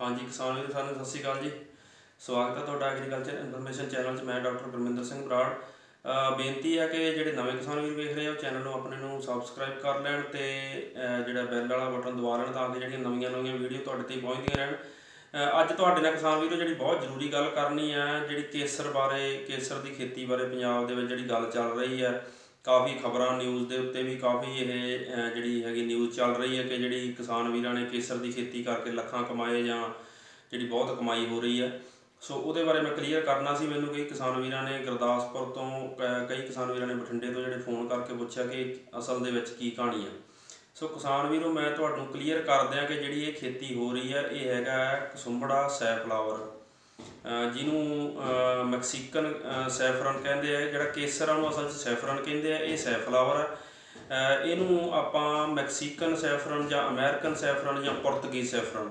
ਹਾਂਜੀ, ਕਿਸਾਨ ਵੀਰ ਸਾਨੂੰ ਸਤਿ ਸ਼੍ਰੀ ਅਕਾਲ ਜੀ। ਸਵਾਗਤ ਹੈ ਤੁਹਾਡਾ ਐਗਰੀਕਲਚਰ ਇਨਫੋਰਮੇਸ਼ਨ ਚੈਨਲ 'ਚ। ਮੈਂ ਡਾਕਟਰ ਗੁਰਮਿੰਦਰ ਸਿੰਘ ਬਰਾੜ। ਬੇਨਤੀ ਹੈ ਕਿ ਜਿਹੜੇ ਨਵੇਂ ਕਿਸਾਨ ਵੀਰ ਵੇਖ ਰਹੇ ਹੋ, ਚੈਨਲ ਨੂੰ ਆਪਣੇ ਨੂੰ ਸਬਸਕ੍ਰਾਈਬ ਕਰ ਲੈਣ ਤੇ ਜਿਹੜਾ ਬੈਲ ਵਾਲਾ ਬਟਨ ਦਬਾ ਲੈਣ ਤਾਂ ਕਿ ਜਿਹੜੀਆਂ ਨਵੀਆਂ ਨਵੀਆਂ ਵੀਡੀਓ ਤੁਹਾਡੇ ਤੇ ਪਹੁੰਚਦੀਆਂ ਰਹਿਣ। ਅੱਜ ਤੁਹਾਡੇ ਨਾਲ ਕਿਸਾਨ ਵੀਰੋ ਜਿਹੜੀ ਬਹੁਤ ਜ਼ਰੂਰੀ ਗੱਲ ਕਰਨੀ ਹੈ, ਜਿਹੜੀ ਕੇਸਰ ਬਾਰੇ, ਕੇਸਰ ਦੀ ਖੇਤੀ ਬਾਰੇ ਪੰਜਾਬ ਦੇ ਵਿੱਚ ਜਿਹੜੀ ਗੱਲ ਚੱਲ ਰਹੀ ਹੈ ਕਾਫੀ ਖਬਰਾਂ ਨਿਊਜ਼ ਦੇ ਉੱਤੇ ਵੀ ਕਾਫੀ ਇਹ ਜਿਹੜੀ ਹੈਗੀ ਨਿਊਜ਼ ਚੱਲ ਰਹੀ ਹੈ ਕਿ ਜਿਹੜੀ ਕਿਸਾਨ ਵੀਰਾਂ ਨੇ ਕੇਸਰ ਦੀ ਖੇਤੀ ਕਰਕੇ ਲੱਖਾਂ ਕਮਾਏ ਜਾਂ ਜਿਹੜੀ ਬਹੁਤ ਕਮਾਈ ਹੋ ਰਹੀ ਹੈ। ਸੋ ਉਹਦੇ ਬਾਰੇ ਮੈਂ ਕਲੀਅਰ ਕਰਨਾ ਸੀ ਮੈਨੂੰ ਕਈ ਕਿਸਾਨ ਵੀਰਾਂ ਨੇ ਗੁਰਦਾਸਪੁਰ ਤੋਂ ਕ- ਕਈ ਕਿਸਾਨ ਵੀਰਾਂ ਨੇ ਬਠਿੰਡੇ ਤੋਂ ਜਿਹੜੇ ਫੋਨ ਕਰਕੇ ਪੁੱਛਿਆ ਕਿ ਅਸਲ ਦੇ ਵਿੱਚ ਕੀ ਕਹਾਣੀ ਹੈ। ਸੋ ਕਿਸਾਨ ਵੀਰੋ, ਮੈਂ ਤੁਹਾਨੂੰ ਕਲੀਅਰ ਕਰ ਦਿਆਂ ਕਿ ਜਿਹੜੀ ਇਹ ਖੇਤੀ ਹੋ ਰਹੀ ਹੈ, ਇਹ ਹੈਗਾ ਕਸੁੰਬੜਾ ਸੈਫਲਾਵਰ ਜਿਹਨੂੰ ਮੈਕਸੀਕਨ ਸੈਫਰਨ ਕਹਿੰਦੇ ਆ, ਜਿਹੜਾ ਕੇਸਰਾਂ ਨੂੰ ਅਸਲ 'ਚ ਸੈਫਰਨ ਕਹਿੰਦੇ ਆ, ਇਹ ਸੈਫਲਾਵਰ ਹੈ ਇਹਨੂੰ ਆਪਾਂ ਮੈਕਸੀਕਨ ਸੈਫਰਨ ਜਾਂ ਅਮਰੀਕਨ ਸੈਫਰਨ ਜਾਂ ਪੁਰਤਗੀਜ਼ ਸੈਫਰਨ।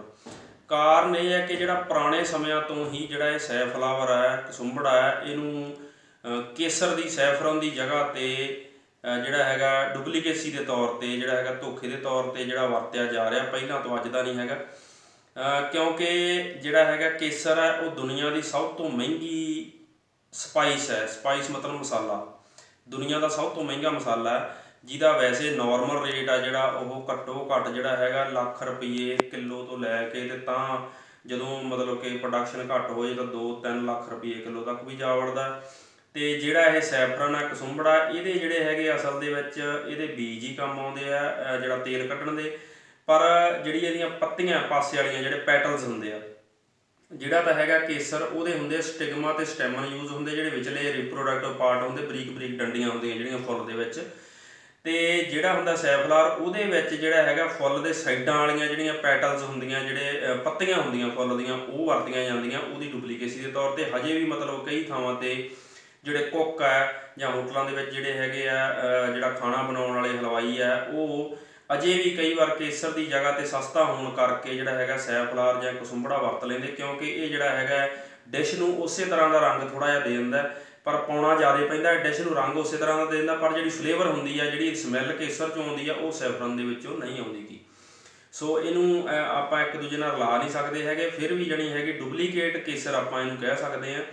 ਕਾਰਨ ਇਹ ਹੈ ਕਿ ਜਿਹੜਾ ਪੁਰਾਣੇ ਸਮਿਆਂ ਤੋਂ ਹੀ ਜਿਹੜਾ ਇਹ ਸੈਫਲਾਵਰ ਹੈ ਕਸੁੰਬੜਾ ਹੈ ਇਹਨੂੰ ਕੇਸਰ ਦੀ ਸੈਫਰਨ ਦੀ ਜਗ੍ਹਾ ਤੇ ਜਿਹੜਾ ਹੈਗਾ ਡੁਪਲੀਕੇਸੀ ਦੇ ਤੌਰ ਤੇ, ਜਿਹੜਾ ਹੈਗਾ ਧੋਖੇ ਦੇ ਤੌਰ ਤੇ ਜਿਹੜਾ ਵਰਤਿਆ ਜਾ ਰਿਹਾ, ਪਹਿਲਾਂ ਤੋਂ ਅੱਜ ਦਾ ਨਹੀਂ ਹੈਗਾ। ਕਿਉਂਕਿ ਜਿਹੜਾ ਹੈਗਾ ਕੇਸਰ ਹੈ, ਉਹ ਦੁਨੀਆ ਦੀ ਸਭ ਤੋਂ ਮਹਿੰਗੀ ਸਪਾਈਸ ਹੈ। ਸਪਾਈਸ ਮਤਲਬ ਮਸਾਲਾ। ਦੁਨੀਆ ਦਾ ਸਭ ਤੋਂ ਮਹਿੰਗਾ ਮਸਾਲਾ ਹੈ, ਜਿਹਦਾ ਵੈਸੇ ਨਾਰਮਲ ਰੇਟ ਆ ਜਿਹੜਾ, ਉਹ ਘੱਟੋ ਘੱਟ ਜਿਹੜਾ ਹੈਗਾ ਲੱਖ ਰੁਪਏ ਕਿਲੋ ਤੋਂ ਲੈ ਕੇ ਤੇ ਤਾਂ ਜਦੋਂ ਮਤਲਬ ਕਿ ਪ੍ਰੋਡਕਸ਼ਨ ਘੱਟ ਹੋਏ ਤਾਂ 2-3 ਲੱਖ ਰੁਪਏ ਕਿਲੋ ਤੱਕ ਵੀ ਜਾ ਵੜਦਾ ਹੈ। ਤੇ ਜਿਹੜਾ ਇਹ ਸੈਫਰਨ ਹੈ, ਕਸੁੰਬੜਾ, ਇਹਦੇ ਜਿਹੜੇ ਹੈਗੇ ਅਸਲ ਦੇ ਵਿੱਚ, ਇਹਦੇ ਬੀਜ ਹੀ ਕੰਮ ਆਉਂਦੇ ਆ ਜਿਹੜਾ ਤੇਲ ਕੱਢਣ ਦੇ। ਪਰ ਜਿਹੜੀ ਇਹਦੀਆਂ ਪੱਤੀਆਂ ਪਾਸੇ ਵਾਲੀਆਂ ਜਿਹੜੇ ਪੈਟਲਸ ਹੁੰਦੇ ਆ, ਜਿਹੜਾ ਤਾਂ ਹੈਗਾ ਕੇਸਰ, ਉਹਦੇ ਹੁੰਦੇ ਸਟਿਗਮਾ ਤੇ ਸਟੈਮਨ ਯੂਜ਼ ਹੁੰਦੇ ਜਿਹੜੇ ਵਿਚਲੇ ਰਿਪਰੋਡਕਟਿਵ ਪਾਰਟ ਹੁੰਦੇ, ਬਰੀਕ ਬਰੀਕ ਡੰਡੀਆਂ ਹੁੰਦੀਆਂ ਜਿਹੜੀਆਂ ਫੁੱਲ ਦੇ ਵਿੱਚ। ਤੇ ਜਿਹੜਾ ਹੁੰਦਾ ਸੈਫਲਾਰ ਉਹਦੇ ਵਿੱਚ ਜਿਹੜਾ ਹੈਗਾ ਫੁੱਲ ਦੇ ਸਾਈਡਾਂ ਵਾਲੀਆਂ ਜਿਹੜੀਆਂ ਪੈਟਲਸ ਹੁੰਦੀਆਂ, ਜਿਹੜੇ ਪੱਤੀਆਂ ਹੁੰਦੀਆਂ ਫੁੱਲ ਦੀਆਂ, ਉਹ ਵਰਤੀਆਂ ਜਾਂਦੀਆਂ, ਉਹਦੀ ਡੁਪਲੀਕੇਸੀ ਦੇ ਤੌਰ ਤੇ ਹਜੇ ਵੀ ਮਤਲਬ ਕਈ ਥਾਵਾਂ ਤੇ ਜਿਹੜੇ ਕੁੱਕ ਹੈ ਜਾਂ ਹੋਟਲਾਂ ਦੇ ਵਿੱਚ ਜਿਹੜੇ ਹੈਗੇ ਆ ਜਿਹੜਾ ਖਾਣਾ ਬਣਾਉਣ ਵਾਲੇ ਹਲਵਾਈ ਆ, ਉਹ ਅਜੇ ਵੀ ਕਈ ਵਾਰ ਕੇਸਰ ਦੀ ਜਗ੍ਹਾ ਤੇ ਸਸਤਾ ਹੋਣ ਕਰਕੇ ਜਿਹੜਾ ਹੈਗਾ ਸੈਫਲਾਰ ਜਾਂ ਕਸੁੰਬੜਾ ਵਰਤ ਲੈਂਦੇ, ਕਿਉਂਕਿ ਇਹ ਜਿਹੜਾ ਹੈਗਾ ਡਿਸ਼ ਨੂੰ ਉਸੇ ਤਰ੍ਹਾਂ ਦਾ ਰੰਗ ਥੋੜਾ ਜਿਹਾ ਦੇ ਦਿੰਦਾ ਪਰ ਪਾਉਣਾ ਜ਼ਿਆਦਾ ਪੈਂਦਾ ਡਿਸ਼ ਨੂੰ ਰੰਗ ਉਸੇ ਤਰ੍ਹਾਂ ਦਾ ਦੇ ਦਿੰਦਾ ਪਰ ਜਿਹੜੀ ਫਲੇਵਰ ਹੁੰਦੀ ਆ, ਜਿਹੜੀ ਸਮੈਲ ਕੇਸਰ ਚੋਂ ਆਉਂਦੀ ਆ, ਉਹ ਸੈਫਰਨ ਦੇ ਵਿੱਚੋਂ ਨਹੀਂ ਆਉਂਦੀ ਗੀ। ਸੋ ਇਹਨੂੰ ਆਪਾਂ ਇੱਕ ਦੂਜੇ ਨਾਲ ਰਲਾ ਨਹੀਂ ਸਕਦੇ ਹੈਗੇ, ਫਿਰ ਵੀ ਜਣੀ ਹੈਗੀ ਡੁਪਲੀਕੇਟ ਕੇਸਰ ਆਪਾਂ ਇਹਨੂੰ ਕਹਿ ਸਕਦੇ ਹਾਂ।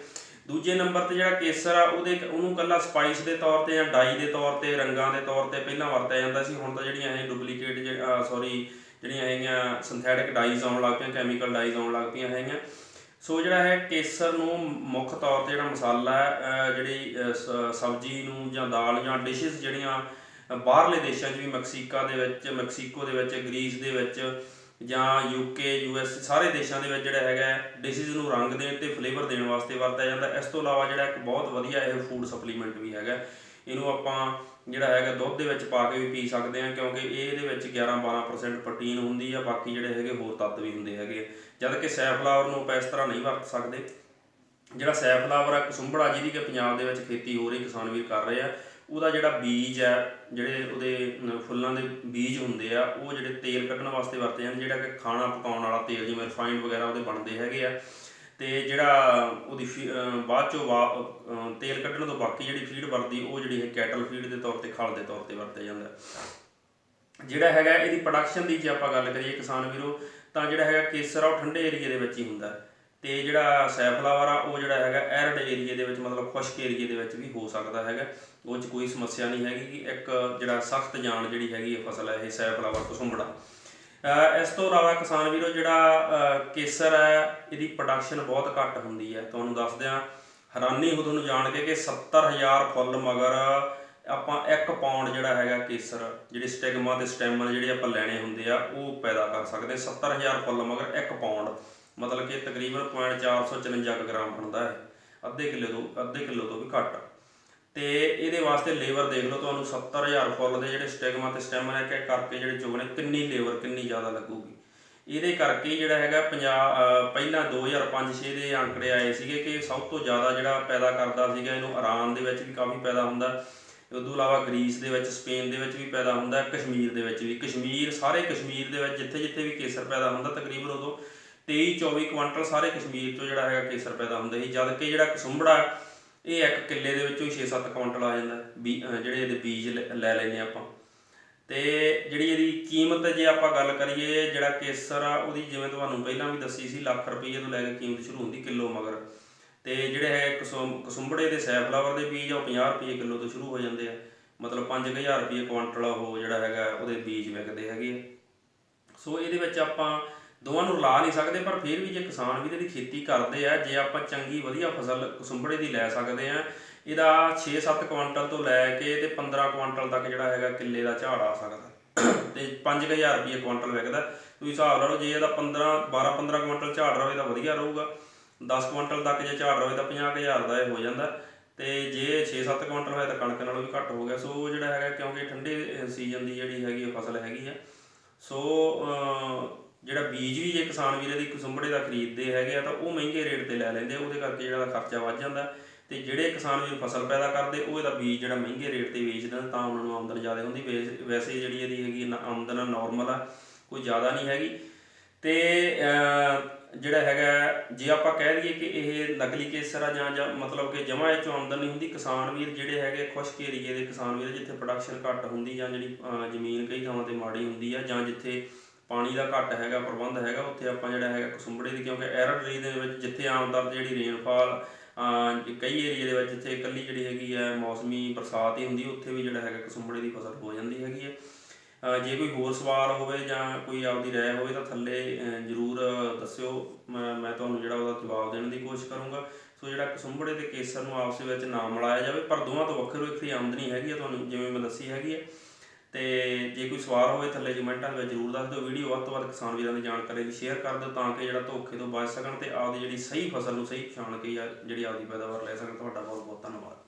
ਦੂਜੇ ਨੰਬਰ ਤੇ ਜਿਹੜਾ ਕੇਸਰ ਆ, ਉਹਦੇ ਉਹਨੂੰ ਕੱਲਾ ਸਪਾਈਸ ਦੇ ਤੌਰ ਤੇ ਜਾਂ ਡਾਈ ਦੇ ਤੌਰ ਤੇ, ਰੰਗਾਂ ਦੇ ਤੌਰ ਤੇ ਪਹਿਲਾਂ ਵਰਤਿਆ ਜਾਂਦਾ ਸੀ। ਹੁਣ ਤਾਂ ਜਿਹੜੀਆਂ ਇਹ ਡੁਪਲੀਕੇਟ ਸੌਰੀ ਜਿਹੜੀਆਂ ਹੈਗੀਆਂ ਸਿੰਥੈਟਿਕ ਡਾਈਜ਼ ਆਉਣ ਲੱਗ ਪਈਆਂ ਕੈਮੀਕਲ ਡਾਈਜ਼ ਆਉਣ ਲੱਗ ਪਈਆਂ ਹੈਗੀਆਂ। ਸੋ ਜਿਹੜਾ ਹੈ ਕੇਸਰ ਨੂੰ ਮੁੱਖ ਤੌਰ ਤੇ ਜਿਹੜਾ ਮਸਾਲਾ ਜਿਹੜੀ ਸ- ਸਬਜ਼ੀ ਨੂੰ ਜਾਂ ਦਾਲ ਜਾਂ ਡਿਸ਼ਸ ਜਿਹੜੀਆਂ ਬਾਹਰਲੇ ਦੇਸ਼ਾਂ 'ਚ ਵੀ, ਮੈਕਸੀਕਾ ਦੇ ਵਿੱਚ, ਮੈਕਸੀਕੋ ਦੇ ਵਿੱਚ, ਗ੍ਰੀਸ ਦੇ ਵਿੱਚ ਜਾਂ ਯੂਕੇ ਯੂਐਸ ਸਾਰੇ ਦੇਸ਼ਾਂ ਦੇ ਵਿੱਚ ਜਿਹੜਾ ਹੈਗਾ ਡਿਸ਼ਿਸ ਨੂੰ ਰੰਗ ਦੇਣ ਤੇ ਫਲੇਵਰ ਦੇਣ ਵਾਸਤੇ ਵਰਤਿਆ ਜਾਂਦਾ। ਇਸ ਤੋਂ ਇਲਾਵਾ ਜਿਹੜਾ ਇੱਕ ਬਹੁਤ ਵਧੀਆ ਇਹ ਫੂਡ ਸਪਲੀਮੈਂਟ ਵੀ ਹੈਗਾ। ਇਹਨੂੰ ਆਪਾਂ ਜਿਹੜਾ ਹੈਗਾ ਦੁੱਧ ਦੇ ਵਿੱਚ ਪਾ ਕੇ ਵੀ ਪੀ ਸਕਦੇ ਹਾਂ, ਕਿਉਂਕਿ ਇਹ ਇਹਦੇ ਵਿੱਚ 11-12% ਪ੍ਰੋਟੀਨ ਹੁੰਦੀ ਆ, ਬਾਕੀ ਜਿਹੜੇ ਹੈਗੇ ਹੋਰ ਤੱਤ ਵੀ ਹੁੰਦੇ ਹੈਗੇ ਜਦ ਕਿ ਸੈਫਲਾਵਰ ਨੂੰ ਆਪਾਂ ਇਸ ਤਰ੍ਹਾਂ ਨਹੀਂ ਵਰਤ ਸਕਦੇ। ਜਿਹੜਾ ਸੈਫਲਾਵਰ ਆ ਕਸੁੰਬੜਾ ਜਿਹਦੀ ਕਿ ਪੰਜਾਬ ਦੇ ਵਿੱਚ ਖੇਤੀ ਹੋ ਰਹੀ ਕਿਸਾਨ ਵੀਰ ਕਰ ਰਹੇ ਆ। ਉਹਦਾ ਜਿਹੜਾ ਬੀਜ ਹੈ, ਜਿਹੜੇ ਉਹਦੇ ਫੁੱਲਾਂ ਦੇ ਬੀਜ ਹੁੰਦੇ ਆ, ਉਹ ਜਿਹੜੇ ਤੇਲ ਕੱਢਣ ਵਾਸਤੇ ਵਰਤੇ ਜਾਂਦੇ, ਜਿਹੜਾ ਕਿ ਖਾਣਾ ਪਕਾਉਣ ਵਾਲਾ ਤੇਲ ਜਿਵੇਂ ਰਿਫਾਈਨਡ ਵਗੈਰਾ ਉਹਦੇ ਬਣਦੇ ਹੈਗੇ ਆ। ਤੇ ਜਿਹੜਾ ਉਹਦੀ ਫੀ- ਬਾਅਦ ਚੋਂ ਵਾ- ਤੇਲ ਕੱਢਣ ਤੋਂ ਬਾਕੀ ਜਿਹੜੀ ਫੀਡ ਵਰਦੀ ਉਹ ਜਿਹੜੀ ਹੈ ਕੈਟਲ ਫੀਡ ਦੇ ਤੌਰ ਤੇ, ਖਲ ਦੇ ਤੌਰ ਤੇ ਵਰਤਿਆ ਜਾਂਦਾ। ਜਿਹੜਾ ਹੈਗਾ ਇਹਦੀ ਪ੍ਰੋਡਕਸ਼ਨ ਦੀ ਜੇ ਆਪਾਂ ਗੱਲ ਕਰੀਏ ਕਿਸਾਨ ਵੀਰੋ, ਤਾਂ ਜਿਹੜਾ ਹੈਗਾ ਕੇਸਰ ਆ, ਉਹ ਠੰਡੇ ਏਰੀਏ ਦੇ ਵਿੱਚ ਹੀ ਹੁੰਦਾ। ਤੇ ਜਿਹੜਾ ਸੈਫਲਾਵਰ ਆ, ਉਹ ਜਿਹੜਾ ਹੈਗਾ ਐਰਡ ਏਰੀਏ ਦੇ ਵਿੱਚ, ਮਤਲਬ ਖੁਸ਼ਕ ਏਰੀਏ ਦੇ ਵਿੱਚ ਵੀ ਹੋ ਸਕਦਾ ਹੈਗਾ। ਉਹ 'ਚ ਕੋਈ ਸਮੱਸਿਆ ਨਹੀਂ ਹੈਗੀ ਕਿ ਇੱਕ ਜਿਹੜਾ ਸਖਤ ਜਾਨ ਜਿਹੜੀ ਹੈਗੀ ਇਹ ਫਸਲ ਹੈ ਇਹ ਸੈਫਲਾਵਰ ਕੁਸੁੰਬੜਾ ਇਸ ਤੋਂ ਇਲਾਵਾ ਕਿਸਾਨ ਵੀਰੋ, ਜਿਹੜਾ ਕੇਸਰ ਹੈ ਇਹਦੀ ਪ੍ਰੋਡਕਸ਼ਨ ਬਹੁਤ ਘੱਟ ਹੁੰਦੀ ਹੈ ਤੁਹਾਨੂੰ ਦੱਸਦਿਆਂ ਹੈਰਾਨੀ ਹੋ ਤੁਹਾਨੂੰ ਜਾਣ ਕੇ ਕਿ 70000 ਫੁੱਲ ਮਗਰ ਆਪਾਂ 1 ਪਾਉਂਡ ਜਿਹੜਾ ਹੈਗਾ ਕੇਸਰ, ਜਿਹੜੇ ਸਟੈਗਮਾ ਤੇ ਸਟੈਮਨ ਜਿਹੜੇ ਆਪਾਂ ਲੈਣੇ ਹੁੰਦੇ ਆ, ਉਹ ਪੈਦਾ ਕਰ ਸਕਦੇ ਹਾਂ। 70000 ਫੁੱਲ ਮਗਰ 1 ਪਾਉਂਡ ਮਤਲਬ ਕਿ ਤਕਰੀਬਨ 0.454 ਗ੍ਰਾਮ ਬਣਦਾ ਹੈ। ਅੱਧੇ ਕਿਲੋ ਤੋਂ, ਅੱਧੇ ਕਿਲੋ ਤੋਂ ਵੀ ਘੱਟ। ਤੇ ਇਹਦੇ ਵਾਸਤੇ ਲੇਬਰ ਦੇਖ ਲਓ, ਤੁਹਾਨੂੰ 70000 ਫੁੱਲ ਦੇ ਜਿਹੜੇ ਸਟੈਗਮਾ ਤੇ ਸਟੈਮਨਾ ਇੱਕ ਕਰਕੇ ਜਿਹੜੇ ਚੁਗਣੇ, ਕਿੰਨੀ ਲੇਬਰ ਕਿੰਨੀ ਜ਼ਿਆਦਾ ਲੱਗੂਗੀ। ਇਹਦੇ ਕਰਕੇ ਜਿਹੜਾ ਹੈਗਾ ਪੰਜਾਬ ਅਹ ਪਹਿਲਾਂ 2005-6 ਦੇ ਅੰਕੜੇ ਆਏ ਸੀਗੇ ਕਿ ਸਭ ਤੋਂ ਜ਼ਿਆਦਾ ਜਿਹੜਾ ਪੈਦਾ ਕਰਦਾ ਸੀਗਾ ਇਹਨੂੰ ਇਰਾਨ ਦੇ ਵਿੱਚ ਵੀ ਕਾਫੀ ਪੈਦਾ ਹੁੰਦਾ। ਉਸ ਤੋਂ ਇਲਾਵਾ ਗ੍ਰੀਸ ਦੇ ਵਿੱਚ, ਸਪੇਨ ਦੇ ਵਿੱਚ ਵੀ ਪੈਦਾ ਹੁੰਦਾ, ਕਸ਼ਮੀਰ ਦੇ ਵਿੱਚ ਵੀ। ਕਸ਼ਮੀਰ, ਸਾਰੇ ਕਸ਼ਮੀਰ ਦੇ ਵਿੱਚ ਜਿੱਥੇ ਜਿੱਥੇ ਵੀ ਕੇਸਰ ਪੈਦਾ ਹੁੰਦਾ, ਤਕਰੀਬਨ ਉਦੋਂ 23-24 ਕੁਇੰਟਲ ਸਾਰੇ ਕਸ਼ਮੀਰ ਤੋਂ ਜਿਹੜਾ ਹੈਗਾ ਕੇਸਰ ਪੈਦਾ ਹੁੰਦਾ ਸੀ, ਜਦ ਕਿ ਜਿਹੜਾ ਕਸੁੰਬੜਾ ਇਹ ਇੱਕ ਕਿੱਲੇ ਦੇ ਵਿੱਚੋਂ ਹੀ 6-7 ਕੁਆਂਟਲ ਆ ਜਾਂਦਾ, ਬੀ- ਜਿਹੜੇ ਇਹਦੇ ਬੀਜ ਲੈ ਲੈ ਲੈਨੇ ਆਪਾਂ। ਤੇ ਜਿਹੜੀ ਇਹਦੀ ਕੀਮਤ ਜੇ ਆਪਾਂ ਗੱਲ ਕਰੀਏ, ਜਿਹੜਾ ਕੇਸਰ ਆ, ਉਹਦੀ ਜਿਵੇਂ ਤੁਹਾਨੂੰ ਪਹਿਲਾਂ ਵੀ ਦੱਸੀ ਸੀ, ਲੱਖ ਰੁਪਏ ਤੋਂ ਲੈ ਕੇ ਕੀਮਤ ਸ਼ੁਰੂ ਹੁੰਦੀ ਕਿਲੋ ਮਗਰ। ਤੇ ਜਿਹੜੇ ਹੈ ਕਸੁੰ- ਕਸੁੰਬੜੇ ਦੇ ਸੈਫਲਾਵਰ ਦੇ ਬੀਜ ਆ, ਉਹ 50 ਰੁਪਏ ਕਿਲੋ ਤੋਂ ਸ਼ੁਰੂ ਹੋ ਜਾਂਦੇ ਆ। ਮਤਲਬ 5000 ਰੁਪਏ ਕੁਆਂਟਲ ਉਹ ਜਿਹੜਾ ਹੈਗਾ, ਉਹਦੇ ਬੀਜ ਵਿਕਦੇ ਹੈਗੇ ਆ। ਸੋ ਇਹਦੇ ਵਿੱਚ ਆਪਾਂ ਦੋਵਾਂ ਨੂੰ ਲਾ ਨਹੀਂ ਸਕਦੇ, ਪਰ ਫਿਰ ਵੀ ਜੇ ਕਿਸਾਨ ਵੀ ਇਹਦੀ ਖੇਤੀ ਕਰਦੇ ਆ, ਜੇ ਆਪਾਂ ਚੰਗੀ ਵਧੀਆ ਫਸਲ ਕਸੁੰਬੜੇ ਦੀ ਲੈ ਸਕਦੇ ਆ, ਇਹਦਾ 6-7 ਕੁਆਂਟਲ ਤੋਂ ਲੈ ਕੇ ਤੇ 15 ਕੁਆਂਟਲ ਤੱਕ ਜਿਹੜਾ ਹੈਗਾ ਕਿੱਲੇ ਦਾ ਝਾੜ ਆ ਸਕਦਾ। ਤੇ 5000 ਰੁਪਏ ਕੁਆਂਟਲ ਵਿਕਦਾ। ਤੁਸੀਂ ਹਿਸਾਬ ਲਾ ਲਓ, ਜੇ ਇਹਦਾ 15 12-15 ਕੁਇੰਟਲ ਝਾੜ ਰਵੇ ਤਾਂ ਵਧੀਆ ਰਹੂਗਾ। 10 ਕੁਆਂਟਲ ਤੱਕ ਜੇ ਝਾੜ ਰਵੇ ਤਾਂ 50000 ਦਾ ਇਹ ਹੋ ਜਾਂਦਾ। ਤੇ ਜੇ 6-7 ਕੁਆਂਟਲ ਹੋਏ ਤਾਂ ਕਣਕ ਨਾਲੋਂ ਵੀ ਘੱਟ ਹੋ ਗਿਆ। ਸੋ ਉਹ ਜਿਹੜਾ ਹੈਗਾ, ਕਿਉਂਕਿ ਠੰਡੇ ਸੀਜ਼ਨ ਦੀ ਜਿਹੜੀ ਹੈਗੀ ਆ ਫਸਲ ਹੈਗੀ ਆ। ਸੋ ਜਿਹੜਾ ਬੀਜ ਵੀ ਜੇ ਕਿਸਾਨ ਵੀਰੇ ਦੀ ਕਸੁੰਬੜੇ ਦਾ ਖਰੀਦਦੇ ਹੈਗੇ ਆ ਤਾਂ ਉਹ ਮਹਿੰਗੇ ਰੇਟ ਤੇ ਲੈ ਲੈਂਦੇ ਆ, ਉਹਦੇ ਕਰਕੇ ਜਿਹੜਾ ਖਰਚਾ ਵੱਧ ਜਾਂਦਾ। ਤੇ ਜਿਹੜੇ ਕਿਸਾਨ ਵੀਰ ਫਸਲ ਪੈਦਾ ਕਰਦੇ ਉਹ ਇਹਦਾ ਬੀਜ ਜਿਹੜਾ ਮਹਿੰਗੇ ਰੇਟ ਤੇ ਵੇਚਦੇ ਤਾਂ ਉਹਨਾਂ ਨੂੰ ਆਮਦਨ ਜ਼ਿਆਦਾ ਹੁੰਦੀ। ਵੇਸ- ਵੈਸੇ ਜਿਹੜੀ ਇਹਦੀ ਹੈਗੀ ਨਾ- ਆਮਦਨ ਨਾਰਮਲ ਆ ਕੋਈ ਜ਼ਿਆਦਾ ਨਹੀਂ ਹੈਗੀ। ਤੇ ਜਿਹੜਾ ਹੈਗਾ ਜੇ ਆਪਾਂ ਕਹਿ ਲਈਏ ਕਿ ਇਹ ਨਕਲੀ ਕੇਸਰ ਆ ਜਾਂ ਜਾਂ ਮਤਲਬ ਕਿ ਜਮਾ ਇਹ ਚੋਂ ਆਮਦਨ ਨਹੀਂ ਹੁੰਦੀ ਕਿਸਾਨ ਵੀਰ ਜਿਹੜੇ ਹੈਗੇ ਖੁਸ਼ਕ ਏਰੀਏ ਦੇ ਕਿਸਾਨ ਵੀਰ ਜਿੱਥੇ ਪ੍ਰੋਡਕਸ਼ਨ ਘੱਟ ਹੁੰਦੀ ਜਾਂ ਜਿਹੜੀ ਜ਼ਮੀਨ ਕਈ ਥਾਵਾਂ ਤੇ ਮਾੜੀ ਹੁੰਦੀ ਆ ਜਾਂ ਜਿੱਥੇ ਪਾਣੀ ਦਾ ਘੱਟ ਹੈਗਾ, ਪ੍ਰਬੰਧ ਹੈਗਾ, ਉੱਥੇ ਆਪਾਂ ਜਿਹੜਾ ਹੈਗਾ ਕਸੁੰਬੜੇ ਦੀ, ਕਿਉਂਕਿ ਐਰਡ ਰੀਜਨ ਦੇ ਵਿੱਚ ਜਿੱਥੇ ਆਮ ਤੌਰ ਤੇ ਜਿਹੜੀ ਰੇਨਫਾਲ ਕਈ ਏਰੀਏ ਦੇ ਵਿੱਚ ਜਿੱਥੇ ਇਕੱਲੀ ਜਿਹੜੀ ਹੈਗੀ ਹੈ ਮੌਸਮੀ ਬਰਸਾਤ ਹੀ ਹੁੰਦੀ, ਉੱਥੇ ਵੀ ਜਿਹੜਾ ਹੈਗਾ ਕਸੁੰਬੜੇ ਦੀ ਫਸਲ ਹੋ ਜਾਂਦੀ ਹੈਗੀ ਹੈ। ਜੇ ਕੋਈ ਹੋਰ ਸਵਾਲ ਹੋਵੇ ਜਾਂ ਕੋਈ ਆਪਦੀ ਰਾਏ ਹੋਵੇ ਤਾਂ ਥੱਲੇ ਜ਼ਰੂਰ ਦੱਸਿਓ। ਮੈਂ ਮੈਂ ਤੁਹਾਨੂੰ ਜਿਹੜਾ ਉਹਦਾ ਜਵਾਬ ਦੇਣ ਦੀ ਕੋਸ਼ਿਸ਼ ਕਰੂੰਗਾ। ਸੋ ਜਿਹੜਾ ਕਸੁੰਬੜੇ ਤੇ ਕੇਸਰ ਨੂੰ ਆਪਸ ਵਿੱਚ ਨਾ ਮਿਲਾਇਆ ਜਾਵੇ, ਪਰ ਦੋਵਾਂ ਤੋਂ ਵੱਖਰੇ ਵੱਖਰੀ ਆਮਦਨੀ ਹੈਗੀ ਹੈ, ਤੁਹਾਨੂੰ ਜਿਵੇਂ ਮੈਂ ਦੱਸੀ ਹੈਗੀ ਹੈ। ਤੇ ਜੇ ਕੋਈ ਸਵਾਲ ਹੋਵੇ ਥੱਲੇ ਕਮੈਂਟਾਂ ਦੇ ਵਿੱਚ ਜ਼ਰੂਰ ਦੱਸ ਦਿਓ। ਵੀਡੀਓ ਵੱਧ ਤੋਂ ਵੱਧ ਕਿਸਾਨ ਵੀਰਾਂ ਦੀ ਜਾਣਕਾਰੀ ਲਈ ਸ਼ੇਅਰ ਕਰ ਦਿਓ ਤਾਂ ਕਿ ਜਿਹੜਾ ਧੋਖੇ ਤੋਂ ਬਚ ਸਕਣ ਤੇ ਆਪਦੀ ਜਿਹੜੀ ਸਹੀ ਫਸਲ ਨੂੰ ਸਹੀ ਪਛਾਣ ਕੇ ਜਾਂ ਜਿਹੜੀ ਆਪਦੀ ਪੈਦਾਵਾਰ ਲੈ ਸਕਣ। ਤੁਹਾਡਾ ਬਹੁਤ ਬਹੁਤ ਧੰਨਵਾਦ।